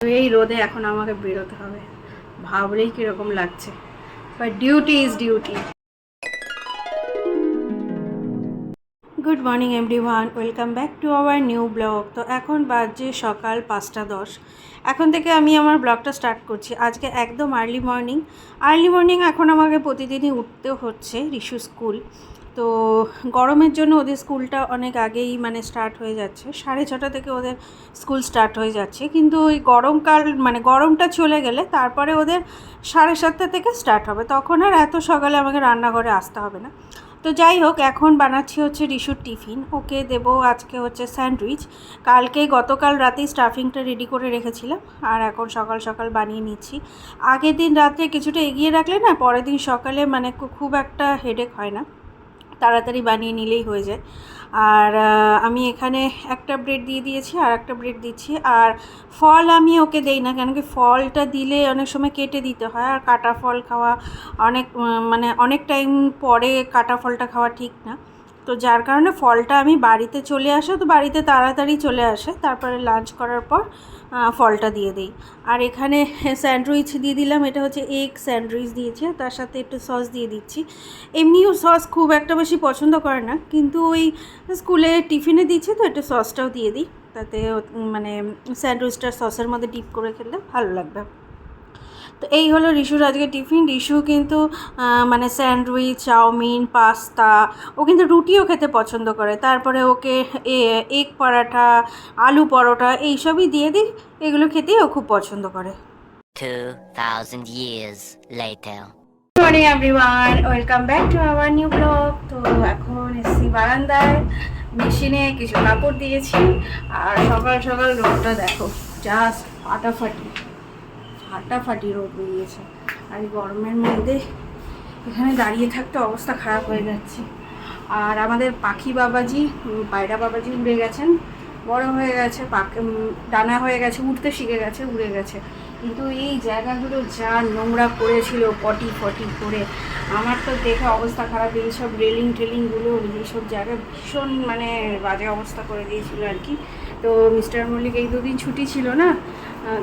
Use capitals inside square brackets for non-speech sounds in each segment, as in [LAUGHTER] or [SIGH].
এই রোদে এখন আমাকে বেরোতে হবে। ভাবলেই কীরকম লাগছে। But duty is duty good morning everyone welcome back to our new blog তো এখন বাজে সকাল পাঁচটা দশ। এখন থেকে আমি আমার ব্লগটা স্টার্ট করছি। আজকে একদম আর্লি মর্নিং আর্লি মর্নিং এখন আমাকে প্রতিদিনই উঠতে হচ্ছে রিশু স্কুল তো গরমের জন্য ওদের স্কুলটা অনেক আগেই মানে স্টার্ট হয়ে যাচ্ছে। সাড়ে ছটা থেকে ওদের স্কুল স্টার্ট হয়ে যাচ্ছে। কিন্তু ওই গরমকাল মানে গরমটা চলে গেলে তারপরে ওদের সাড়ে সাতটা থেকে স্টার্ট হবে। তখন আর এত সকালে আমাকে রান্নাঘরে আসতে হবে না। তো যাই হোক, এখন বানাচ্ছি হচ্ছে রিশুর টিফিন। ওকে দেব আজকে হচ্ছে স্যান্ডউইচ। কালকে গতকাল রাতেই স্টাফিংটা রেডি করে রেখেছিলাম। আর এখন সকাল সকাল বানিয়ে নিচ্ছি। আগের দিন রাত্রে কিছুটা এগিয়ে রাখলে না, পরের দিন সকালে মানে খুব একটা হেডেক হয় না। তাড়াতাড়ি বানিয়ে নিলেই হয়ে যায়। আর আমি এখানে একটা ব্রেড দিয়ে দিয়েছি আর একটা ব্রেড দিচ্ছি। আর ফল আমি ওকে দেই না কেন কি ফলটা দিলে অনেক সময় কেটে দিতে হয়। আর কাটা ফল খাওয়া অনেক মানে অনেক টাইম পরে কাটা ফলটা খাওয়া ঠিক না। তো যার কারণে ফলটা আমি বাড়িতে চলে আসে, তো বাড়িতে তাড়াতাড়ি চলে আসে। তারপরে লাঞ্চ করার পর ফলটা দিয়ে দিই। আর এখানে স্যান্ডউইচ দিয়ে দিলাম, এটা হচ্ছে এগ স্যান্ডউইচ দিয়েছি তার সাথে একটু সস দিয়ে দিচ্ছি। এমনিও সস খুব একটা বেশি পছন্দ করে না, কিন্তু ওই স্কুলে টিফিনে দিচ্ছে তো একটু সসটাও দিয়ে দিই। তাতে মানে স্যান্ডউইচটা সসের মধ্যে ডিপ করে খেলে ভালো লাগবে। তো এই হলো রিশুর আজকে টিফিন। রিশু কিন্তু মানে স্যান্ডউইচ চাউমিন পাস্তা ও কিন্তু রুটিও খেতে পছন্দ করে। তারপরে ওকে এগ পরাঠা আলু পরোটা এইসবই দিয়ে দিই। এগুলো খেতেই ও খুব পছন্দ করে। 2,000 years later. Morning everyone welcome back to our new blog তো এখন এসছি বারান্দায়। মেশিনে কিছু কাপড় দিয়েছি। আর সকাল সকাল রোদটা দেখো জাস্ট ফাটাফাটি। ফাটাফাটি রোদ বেরিয়েছে। আর এই গরমের মধ্যে এখানে দাঁড়িয়ে থাকতে অবস্থা খারাপ হয়ে যাচ্ছে। আর আমাদের পাখি বাবাজি পায়রা বাবাজি উড়ে গেছেন। বড় হয়ে গেছে পাক ডানা হয়ে গেছে, উঠতে শিখে গেছে, উড়ে গেছে। কিন্তু এই জায়গাগুলো যা নোংরা করেছিল পটি ফটি করে, আমার তো দেখে অবস্থা খারাপ। এইসব রেলিং টেলিংগুলো এইসব জায়গা ভীষণ মানে বাজে অবস্থা করে দিয়েছিল আর কি। তো মিস্টার মল্লিক এই দুদিন ছুটি ছিল না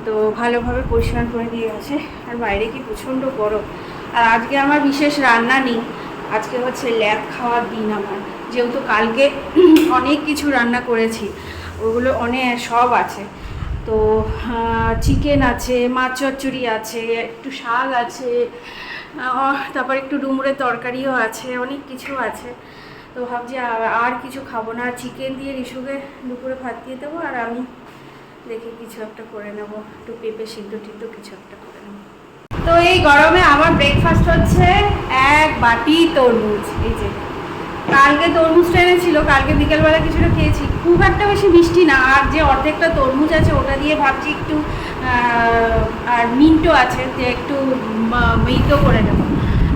তো ভালোভাবে পরিষ্কার করে দিয়ে গেছে। আর বাইরে কি প্রচণ্ড গরম। আর আজকে আমার বিশেষ রান্না নেই। আজকে হচ্ছে ল্যাব খাওয়ার দিন আমার। যেহেতু কালকে [CLEARS THROAT] অনেক কিছু রান্না করেছি। ওগুলো অনেক সব আছে। তো চিকেন আছে, মাছ চচ্চড়ি আছে, একটু শাক আছে তারপর একটু ডুমুরের তরকারিও আছে, অনেক কিছু আছে। তো ভাবছি আর- কিছু খাব না। চিকেন দিয়ে রিসুকে দুপুরে ভাত দিয়ে দেবো। আর আমি দেখি কিছু একটা করে নেব, একটু পেঁপে সিদ্ধ টিদ্ধ কিছু একটা করে নেব। তো এই গরমে আমার ব্রেকফাস্ট হচ্ছে এক বাটি তরমুজ, এই যে। কালকে তরমুজটা এনেছিল, কালকে বিকেলবেলা কিছুটা খেয়েছি। খুব একটা বেশি মিষ্টি না, আর যে অর্ধেকটা তরমুজ আছে, ওটা দিয়ে ভাবছি একটু আর মিন্টও আছে, যে একটু মিন্টও করে নেব।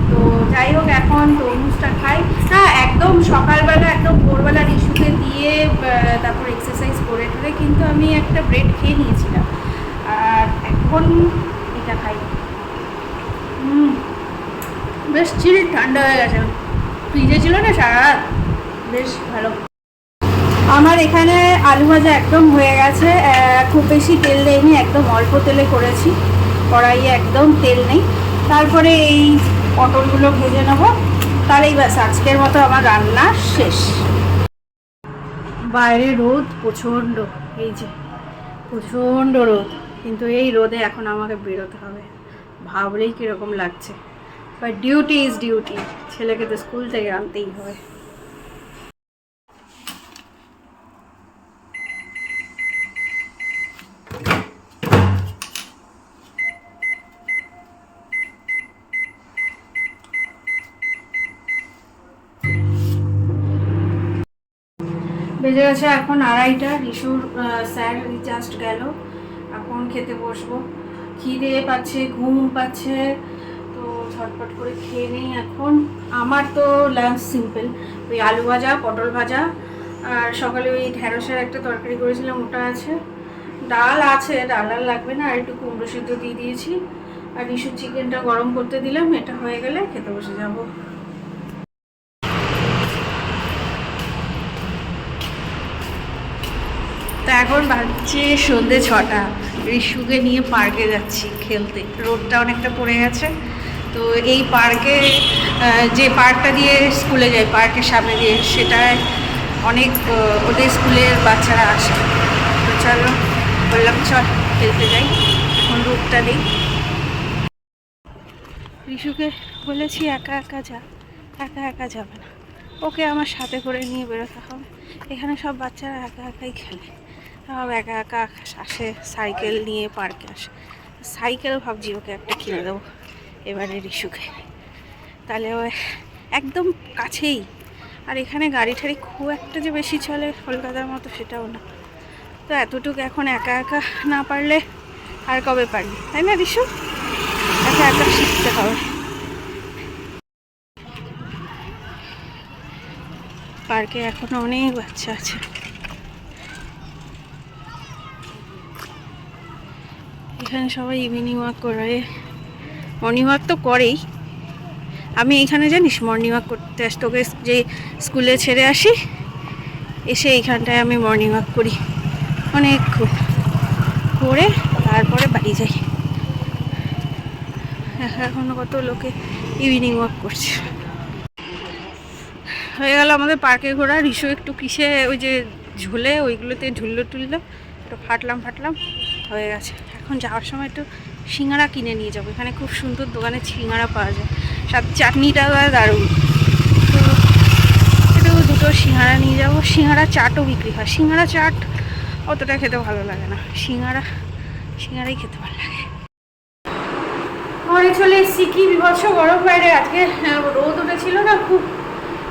তো যাই হোক, এখন তরমুজটা খাই। হ্যাঁ একদম সকালবেলা, একদম ভোরবেলা রিসুকে দিয়ে তারপর এক্সারসাইজ করে টরে কিন্তু আমি একটা ব্রেড খেয়ে নিয়েছিলাম। আর এখন এটা খাই। বেশ চিল ঠান্ডা হয়ে গেছে। ফ্রিজে ছিল না সারা রাত বেশ ভালো। আমার এখানে আলু ভাজা একদম হয়ে গেছে। খুব বেশি তেল দেয়নি একদম অল্প তেলে করেছি। কড়াইয়ে একদম তেল নেই। তারপরে এই পটলগুলো ভেজে নেব। তাহলেই ব্যাস, আজকের মতো আমার রান্না শেষ। বাইরে রোদ, প্রচণ্ড। এই যে, প্রচণ্ড রোদ। কিন্তু এই রোদে এখন আমাকে বেরোতে হবে। ভাবলেই কীরকম লাগছে। বাট ডিউটি ইজ ডিউটি ছেলেকে তো স্কুল থেকে আনতেই হবে। বেজে গেছে এখন আড়াইটা। রিসুর স্যার জাস্ট গেল। এখন খেতে বসবো। খিদে পাচ্ছে, ঘুম পাচ্ছে, তো ঝটপট করে খেয়ে নেই এখন। আমার তো লাঞ্চ সিম্পল ওই আলু ভাজা, পটল ভাজা, আর সকালে ওই ঢ্যাঁড়সের একটা তরকারি করেছিলাম, ওটা আছে। ডাল আছে, ডাল আর লাগবে না, আর একটু কুমড়ো সিদ্ধ দিয়ে দিয়েছি। আর রিসুর চিকেনটা গরম করতে দিলাম, এটা হয়ে গেলে খেতে বসে যাব তা এখন বাজছে সন্ধে ছটা। রিশুকে নিয়ে পার্কে যাচ্ছি খেলতে। রোডটা অনেকটা পড়ে গেছে। তো এই পার্কে যে পার্কটা দিয়ে স্কুলে যায় পার্কের সামনে দিয়ে, সেটায় অনেক ওদের স্কুলের বাচ্চারা আসে। তো চলো, বললাম চল, খেলতে যাই। এখন রোডটা দিই রিশুকে বলেছি, একা একা যা। একা একা যাবে না। ওকে আমার সাথে করে নিয়ে বেরোতে হবে। এখানে সব বাচ্চারা একা একাই খেলে। সব একা একা আসে সাইকেল নিয়ে পার্কে আসে। সাইকেল ভাবছি ওকে একটা কিনে দেবো এবারে রিশুকে তাহলে ও একদম কাছেই। আর এখানে গাড়ি ঠাড়ি খুব একটা যে বেশি চলে কলকাতার মতো সেটাও না। তো এতটুকু এখন একা একা না পারলে আর কবে পারবি? তাই না, রিশু? একা একা শিখতে হবে। পার্কে এখনও অনেক বাচ্চা আছে। এখানে সবাই ইভিনিং ওয়াক করে। মর্নিং ওয়াক তো করেই। আমি এখানে জানিস মর্নিং ওয়াক করতে আস, তোকে যে স্কুলে ছেড়ে আসি, এসে এইখানটায় আমি মর্নিং ওয়াক করি। অনেকক্ষণ করে তারপরে বাড়ি যাই। এখনও কত লোকে ইভিনিং ওয়াক করছে। হয়ে গেল আমাদের পার্কে ঘোরা। রিশু একটু কিসে ওই যে ঝুলে, ওইগুলোতে ঝুললো টুললো, একটু ফাটলাম ফাটলাম, হয়ে গেছে। এখন যাওয়ার সময় একটু সিঙ্গারা কিনে নিয়ে যাব। এখানে খুব সুন্দর দোকানে সিঙ্গারা পাওয়া যায়। সাথে চাটনিটা দারুণ। তো দুটো সিঙ্গারা নিয়ে যাব। সিঙ্গারা চাটও বিক্রি হয়। সিঙ্গারা চাট অতটা খেতে ভালো লাগে না। সিঙ্গারা, সিঙ্গারাই খেতে ভালো লাগে। ঘরে চলে এসেছি কি বিভৎস গরম বাইরে। আজকে রোদ উঠেছিল না খুব।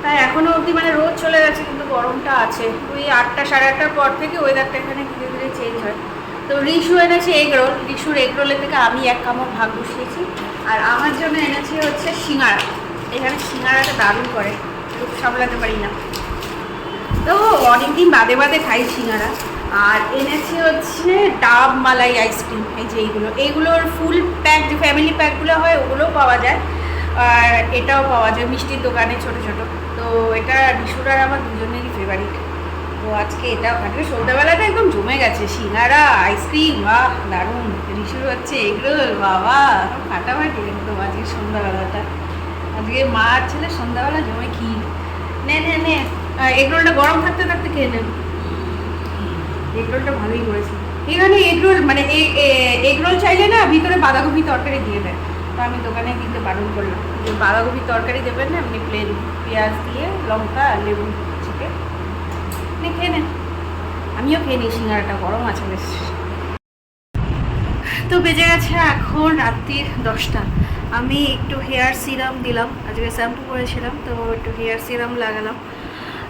তাই এখনও অবধি মানে রোদ চলে গেছে, কিন্তু গরমটা আছে। ওই আটটা, সাড়ে আটটার পর থেকে ওয়েদারটা এখানে ধীরে ধীরে চেঞ্জ হয়। তো রিশু এনেছে এগ রোল। রিশুর এগ রোলের থেকে আমি এক কামড় ভাগ বসিয়েছি। আর আমার জন্য এনেছি হচ্ছে সিঙ্গারা। এখানে সিঙ্গারাটা দারুণ করে। খুব সামলাতে পারি না। তো অনেকদিন বাদে বাদে খাই সিঙ্গারা। আর এনেছি হচ্ছে ডাব মালাই আইসক্রিম। এই যে এইগুলো। এইগুলোর ফুল প্যাক, যে ফ্যামিলি প্যাকগুলো হয়, ওগুলোও পাওয়া যায়। আর এটাও পাওয়া যায়। মিষ্টির দোকানে ছোট ছোট। তো এটা বিশুর আর আমার দুজনেরই ফেভারিট তো আজকে এটাও আজকে সন্ধ্যাবেলাটা একদম জমে গেছে, সিঙ্গারা, আইসক্রিম, বাহ, দারুণ, রিসুর হচ্ছে এগুলো, বাবা ফাটাফাটি একদম আজকে সন্ধ্যাবেলাটা। আজকে মা আর ছেলে সন্ধ্যাবেলা জমে কি নে নে নে এগরোলটা গরম থাকতে থাকতে খেয়ে নেন এগরোলটা ভালোই করেছে। এখানে এগরোল মানে এগরোল চাইলে না ভিতরে বাঁধাকপি তরকারি দিয়ে দেয়। তো আমি দোকানে দিতে বারণ করলাম যে বাঁধাকপি তরকারি দেবেন না আপনি প্লেন পেঁয়াজ দিয়ে, লঙ্কা, লেবু। নে খেয়ে নেন। আমিও খেয়ে নিই, সিঙ্গারাটা গরম আছে বেশ। তো বেজে গেছে এখন রাত্রির দশটা। আমি একটু হেয়ার সিরাম দিলাম, আজকে শ্যাম্পু করেছিলাম, তো একটু হেয়ার সিরাম লাগালাম।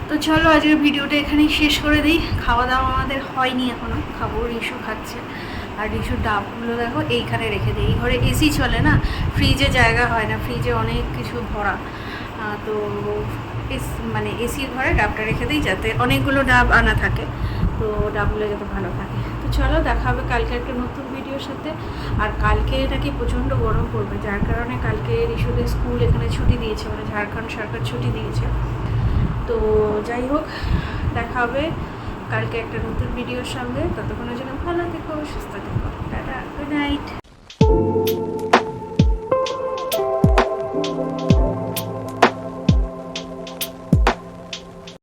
তো চলো আজকের ভিডিওটা এখানেই শেষ করে দিই। খাওয়া দাওয়া আমাদের হয়নি এখনও খাব রিশু খাচ্ছে। আর রিশুর ডাবগুলো দেখো, এইখানে রেখে দিই। এই ঘরে এসি চলে না, ফ্রিজে জায়গা হয় না, ফ্রিজে অনেক কিছু ভরা। তো মানে এসির ঘরে ডাবটা রেখে দিই যাতে অনেকগুলো ডাব আনা থাকে। তো ডাবগুলো যাতে ভালো থাকে। তো চলো দেখা হবে কালকে একটা নতুন ভিডিওর সাথে। আর কালকে নাকি প্রচণ্ড গরম পড়বে, যার কারণে কালকে রিশুদের স্কুল এখানে ছুটি দিয়েছে মানে ঝাড়খণ্ড সরকার ছুটি দিয়েছে। তো যাই হোক, দেখা হবে কালকে একটা নতুন ভিডিওর সঙ্গে। ততক্ষণের জন্য ভালো থেকো, সুস্থ থেকো। Tata good night